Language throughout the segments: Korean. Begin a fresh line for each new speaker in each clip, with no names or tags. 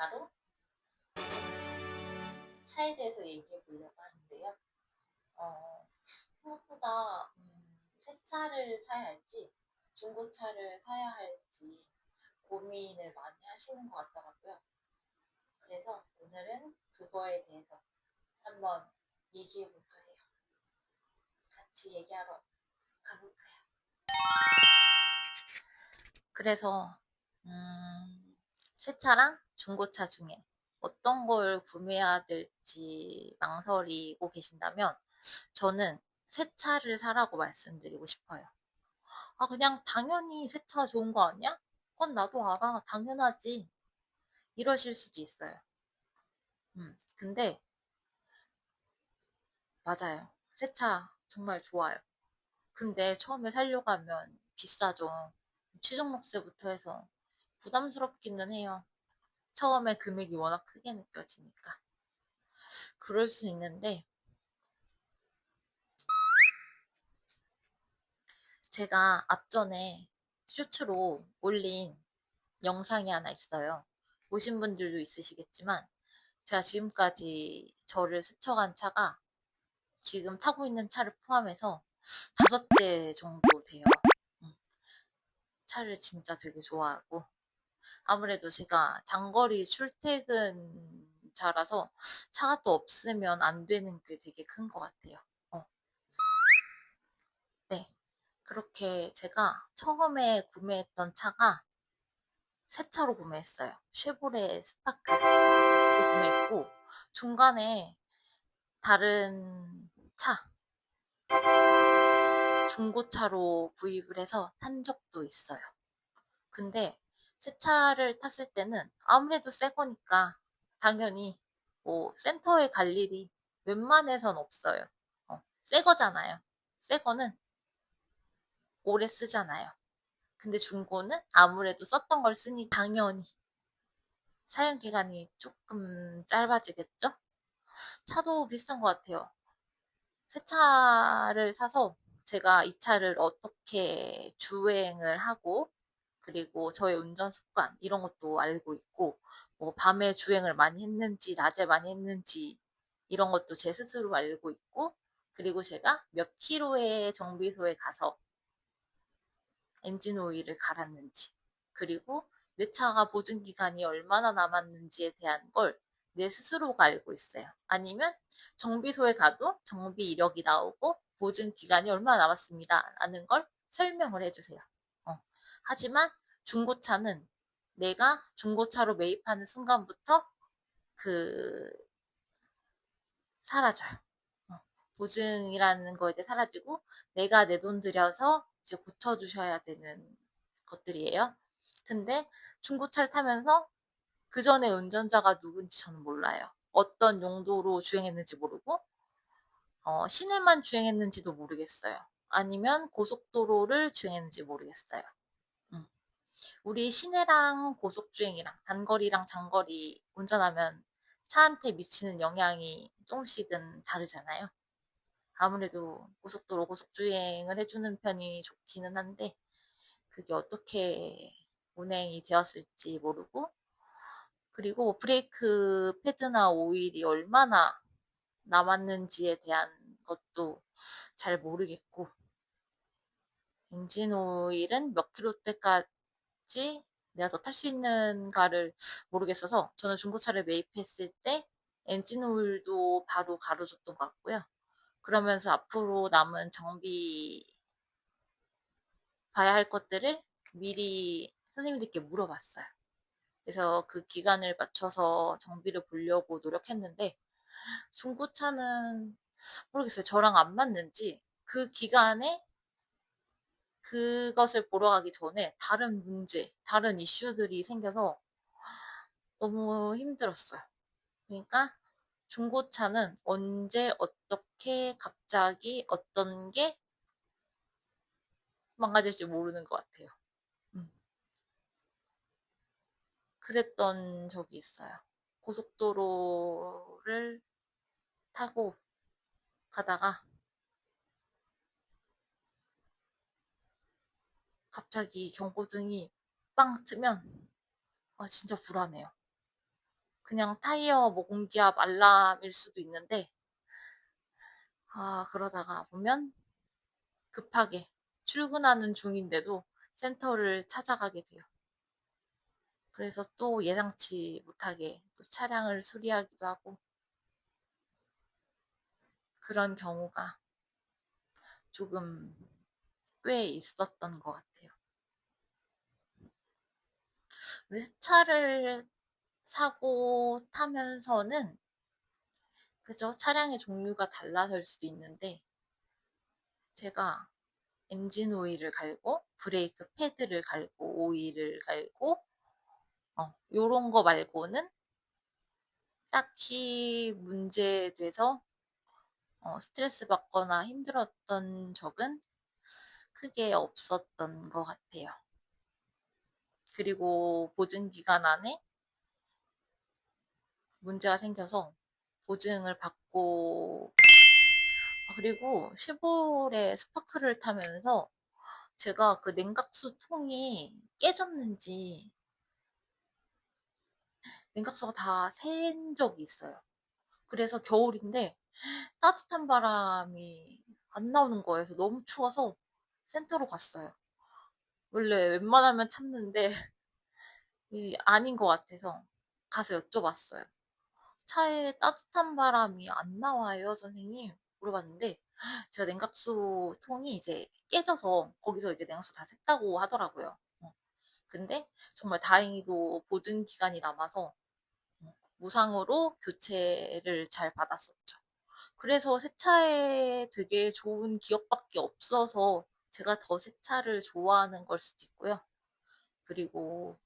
바로 차에 대해서 얘기해 보려고 하는데요. 어, 생각보다 음, 새 차를 사야 할지 중고차를 사야 할지 고민을 많이 하시는 것 같더라고요. 그래서 오늘은 그거에 대해서 한번 얘기해 볼까 해요. 같이 얘기하러 가볼까요? 그래서 음, 새 차랑 중고차 중에 어떤 걸 구매해야 될지 망설이고 계신다면 저는 새 차를 사라고 말씀드리고 싶어요. 아, 그냥 당연히 새 차 좋은 거 아니야? 그건 나도 알아. 당연하지. 이러실 수도 있어요. 음, 근데 맞아요. 새 차 정말 좋아요. 근데 처음에 살려고 하면 비싸죠. 취등록세부터 해서 부담스럽기는 해요. 처음에 금액이 워낙 크게 느껴지니까. 그럴 수 있는데, 제가 앞전에 쇼츠로 올린 영상이 하나 있어요. 보신 분들도 있으시겠지만, 제가 지금까지 저를 스쳐간 차가 지금 타고 있는 차를 포함해서 다섯 대 정도 돼요. 음. 차를 진짜 되게 좋아하고, 아무래도 제가 장거리 출퇴근자라서 차가 또 없으면 안 되는 게 되게 큰 것 같아요. 어. 네. 그렇게 제가 처음에 구매했던 차가 새 차로 구매했어요. 쉐보레 스파크를 구매했고, 중간에 다른 차, 중고차로 구입을 해서 탄 적도 있어요. 근데 새 차를 탔을 때는 아무래도 새 거니까 당연히 뭐 센터에 갈 일이 웬만해선 없어요. 어, 새 거잖아요. 새 거는 오래 쓰잖아요. 근데 중고는 아무래도 썼던 걸 쓰니 당연히 사용 기간이 조금 짧아지겠죠? 차도 비슷한 것 같아요. 새 차를 사서 제가 이 차를 어떻게 주행을 하고 그리고 저의 운전 습관 이런 것도 알고 있고 뭐 밤에 주행을 많이 했는지 낮에 많이 했는지 이런 것도 제 스스로 알고 있고 그리고 제가 몇 킬로의 정비소에 가서 엔진 오일을 갈았는지 그리고 내 차가 보증 기간이 얼마나 남았는지에 대한 걸 내 스스로가 알고 있어요. 아니면 정비소에 가도 정비 이력이 나오고 보증 기간이 얼마나 남았습니다. 라는 걸 설명을 해주세요. 어. 하지만 중고차는 내가 중고차로 매입하는 순간부터 그 사라져요. 어. 보증이라는 거에 대해 사라지고 내가 내 돈 들여서 이제 고쳐주셔야 되는 것들이에요. 근데 중고차를 타면서 그 전에 운전자가 누군지 저는 몰라요. 어떤 용도로 주행했는지 모르고 어, 시내만 주행했는지도 모르겠어요. 아니면 고속도로를 주행했는지 모르겠어요. 음. 우리 시내랑 고속주행이랑 단거리랑 장거리 운전하면 차한테 미치는 영향이 조금씩은 다르잖아요. 아무래도 고속도로 고속주행을 해주는 편이 좋기는 한데 그게 어떻게 운행이 되었을지 모르고 그리고 브레이크 패드나 오일이 얼마나 남았는지에 대한 것도 잘 모르겠고 엔진 오일은 몇 킬로대까지 내가 더 탈 수 있는가를 모르겠어서 저는 중고차를 매입했을 때 엔진 오일도 바로 가로줬던 것 같고요. 그러면서 앞으로 남은 정비 봐야 할 것들을 미리 선생님들께 물어봤어요. 그래서 그 기간을 맞춰서 정비를 보려고 노력했는데 중고차는 모르겠어요. 저랑 안 맞는지 그 기간에 그것을 보러 가기 전에 다른 문제, 다른 이슈들이 생겨서 너무 힘들었어요. 그러니까 중고차는 언제 어떻게 갑자기 어떤 게 망가질지 모르는 것 같아요. 음. 그랬던 적이 있어요. 고속도로를 타고 가다가 갑자기 경고등이 빵 뜨면 아, 진짜 불안해요. 그냥 타이어 뭐 공기압 알람일 수도 있는데, 아, 그러다가 보면 급하게 출근하는 중인데도 센터를 찾아가게 돼요. 그래서 또 예상치 못하게 또 차량을 수리하기도 하고, 그런 경우가 조금 꽤 있었던 것 같아요. 근데 차를 사고 타면서는 그죠? 차량의 종류가 달라질 수도 있는데 제가 엔진 오일을 갈고 브레이크 패드를 갈고 오일을 갈고 어, 요런 거 말고는 딱히 문제돼서 어, 스트레스 받거나 힘들었던 적은 크게 없었던 것 같아요. 그리고 보증 기간 안에 문제가 생겨서 보증을 받고 아, 그리고 쉐보레 스파크를 타면서 제가 그 냉각수 통이 깨졌는지 냉각수가 다 샌 적이 있어요. 그래서 겨울인데 따뜻한 바람이 안 나오는. 그래서 너무 추워서 센터로 갔어요. 원래 웬만하면 참는데 이 아닌 것 같아서 가서 여쭤봤어요. 차에 따뜻한 바람이 안 나와요, 선생님. 물어봤는데 제가 냉각수 통이 이제 깨져서 거기서 이제 냉각수 다 샜다고 하더라고요. 어. 근데 정말 다행히도 보증 기간이 남아서 어, 무상으로 교체를 잘 받았었죠. 그래서 새 차에 되게 좋은 기억밖에 없어서 제가 더 새 차를 좋아하는 걸 수도 있고요. 그리고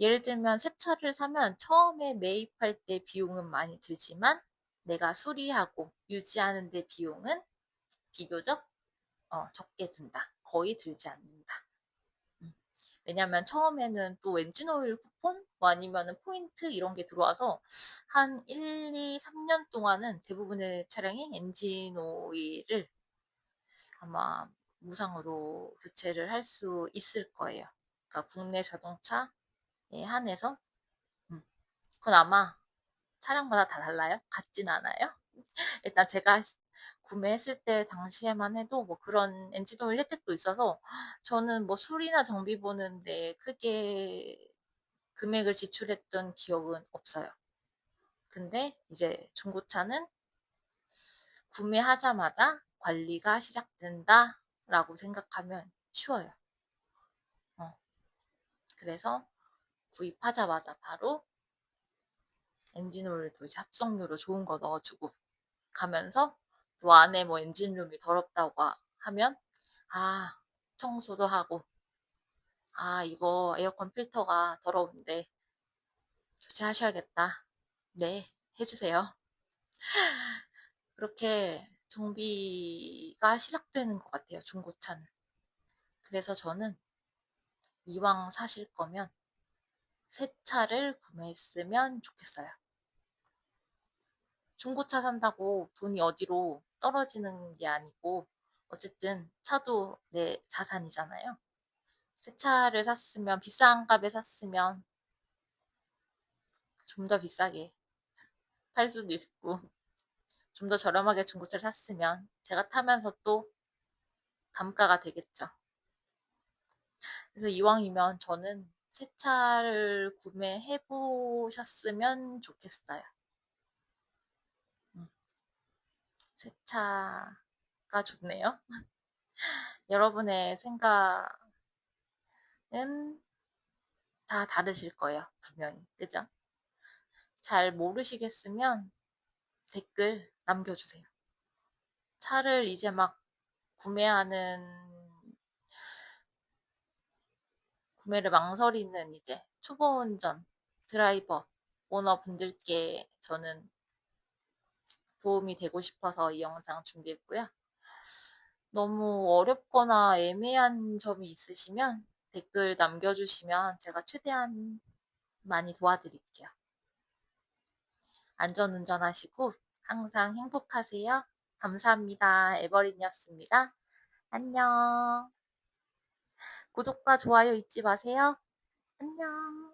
예를 들면 새 차를 사면 처음에 매입할 때 비용은 많이 들지만 내가 수리하고 유지하는 데 비용은 비교적 어, 적게 든다. 거의 들지 않는다. 음. 왜냐면 처음에는 또 엔진오일 쿠폰 뭐 아니면은 포인트 이런 게 들어와서 한 1, 2, 3년 동안은 대부분의 차량이 엔진오일을 아마 무상으로 교체를 할 수 있을 거예요. 그러니까 국내 자동차에 한해서 음. 그건 아마 차량마다 다 달라요? 같진 않아요? 일단 제가 구매했을 때 당시에만 해도 뭐 그런 엔진오일 혜택도 있어서 저는 뭐 수리나 정비 보는데 크게 금액을 지출했던 기억은 없어요. 근데 이제 중고차는 구매하자마자 관리가 시작된다 라고 생각하면 쉬워요. 어. 그래서 구입하자마자 바로 엔진오일도 이제 합성유로 좋은 거 넣어주고 가면서 또 안에 뭐 엔진룸이 더럽다고 하면 아 청소도 하고 아 이거 에어컨 필터가 더러운데 교체하셔야겠다. 네 해주세요. 그렇게 정비가 시작되는 것 같아요. 중고차는. 그래서 저는 이왕 사실 거면 새 차를 구매했으면 좋겠어요. 중고차 산다고 돈이 어디로 떨어지는 게 아니고 어쨌든 차도 내 자산이잖아요. 새 차를 샀으면 비싼 값에 샀으면 좀 더 비싸게 팔 수도 있고 좀 더 저렴하게 중고차를 샀으면 제가 타면서 또 감가가 되겠죠. 그래서 이왕이면 저는 새 차를 구매해 보셨으면 좋겠어요. 음. 새 차가 좋네요. 여러분의 생각은 다 다르실 거예요. 분명히. 그죠? 잘 모르시겠으면 댓글 남겨주세요. 차를 이제 막 구매하는 구매를 망설이는 이제 초보 운전 드라이버 오너 분들께 저는 도움이 되고 싶어서 이 영상 준비했고요. 너무 어렵거나 애매한 점이 있으시면 댓글 남겨주시면 제가 최대한 많이 도와드릴게요. 안전 운전 하시고 항상 행복하세요. 감사합니다. 에버린이었습니다. 안녕. 구독과 좋아요 잊지 마세요. 안녕.